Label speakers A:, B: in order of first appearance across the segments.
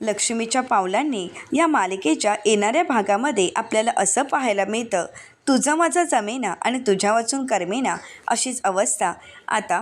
A: लक्ष्मीच्या पावलांनी या मालिकेच्या येणाऱ्या भागामध्ये आपल्याला असं पाहायला मिळतं तुझं माझं जमेना आणि तुझ्या वाचून करमेना अशीच अवस्था आता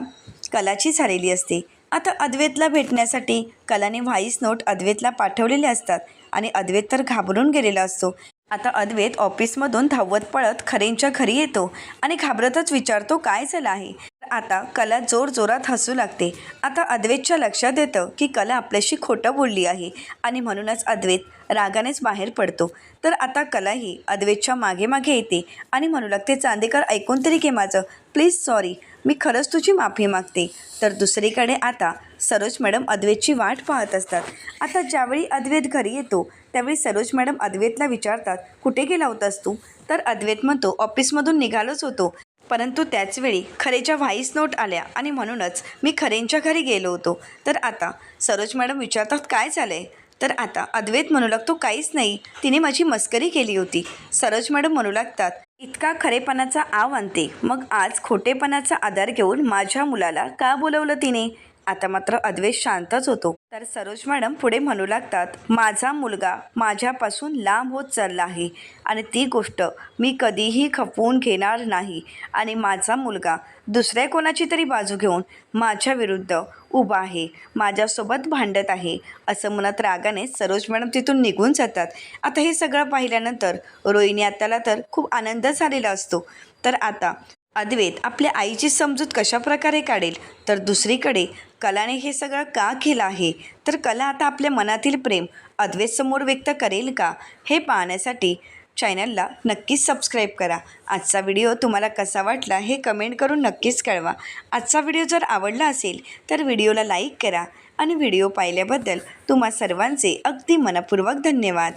A: कलाची झालेली असते. आता अद्वैतला भेटण्यासाठी कलाने व्हाईस नोट अद्वैतला पाठवलेले असतात आणि अद्वैत तर घाबरून गेलेला असतो. आता अद्वैत ऑफिसमधून धावत पळत खरेंच्या घरी येतो आणि घाबरतच विचारतो काय झालं आहे? आता कला जोर जोरात हसू लागते. आता अद्वैतच्या लक्षात येतं की कला आपल्याशी खोटं बोलली आहे आणि म्हणूनच अद्वैत रागानेच बाहेर पडतो. तर आता कलाही अद्वैतच्या मागे मागे येते आणि म्हणू लागते चांदेकर ऐकून तरी की माझं. Please sorry. मी खरंच तुझी माफी मागते. तर दुसरीकडे आता सरोज मॅडम अद्वैतची वाट पाहत असतात. आता ज्यावेळी अद्वैत घरी येतो त्यावेळी सरोज मॅडम अद्वैतला विचारतात कुठे गेला होतास तू? तर अद्वैत म्हणतो ऑफिसमधून निघालोच होतो. परंतु त्याचवेळी खरेच्या व्हाईस नोट आल्या आणि म्हणूनच मी खरेंच्या घरी गेलो होतो. तर आता सरोज मॅडम विचारतात काय झालं आहे तर आता अद्वैत म्हणू लागतो काहीच नाही. तिने माझी मस्करी केली होती. सरोज मॅडम म्हणू लागतात इतका खरेपणाचा आव आणते. मग आज खोटेपणाचा आधार घेऊन माझ्या मुलाला का बोलवलं तिने? आता मात्र अद्वेष शांतच होतो. तर सरोज मॅडम पुढे म्हणू लागतात माझा मुलगा माझ्यापासून लांब होत चालला आहे आणि ती गोष्ट मी कधीही खपवून घेणार नाही. आणि माझा मुलगा दुसऱ्या कोणाची तरी बाजू घेऊन माझ्या विरुद्ध उभा आहे माझ्यासोबत भांडत आहे असं म्हणत रागाने सरोज मॅडम तिथून निघून जातात. आता हे सगळं पाहिल्यानंतर रोहिणी आत्याला तर खूप आनंद झालेला असतो. तर आता अद्वैत आपल्या आईची समजूत कशा प्रकारे काढेल? तर दुसरीकडे कलाने हे सगळं का केलं आहे? तर कला आता आपल्या मनातील प्रेम अद्वैतसमोर व्यक्त करेल का? हे पाहण्यासाठी चॅनलला नक्कीच सबस्क्राईब करा. आजचा व्हिडिओ तुम्हाला कसा वाटला हे कमेंट करून नक्कीच कळवा. आजचा व्हिडिओ जर आवडला असेल तर व्हिडिओला लाईक करा आणि व्हिडिओ पाहिल्याबद्दल तुम्हा सर्वांचे अगदी मनपूर्वक धन्यवाद.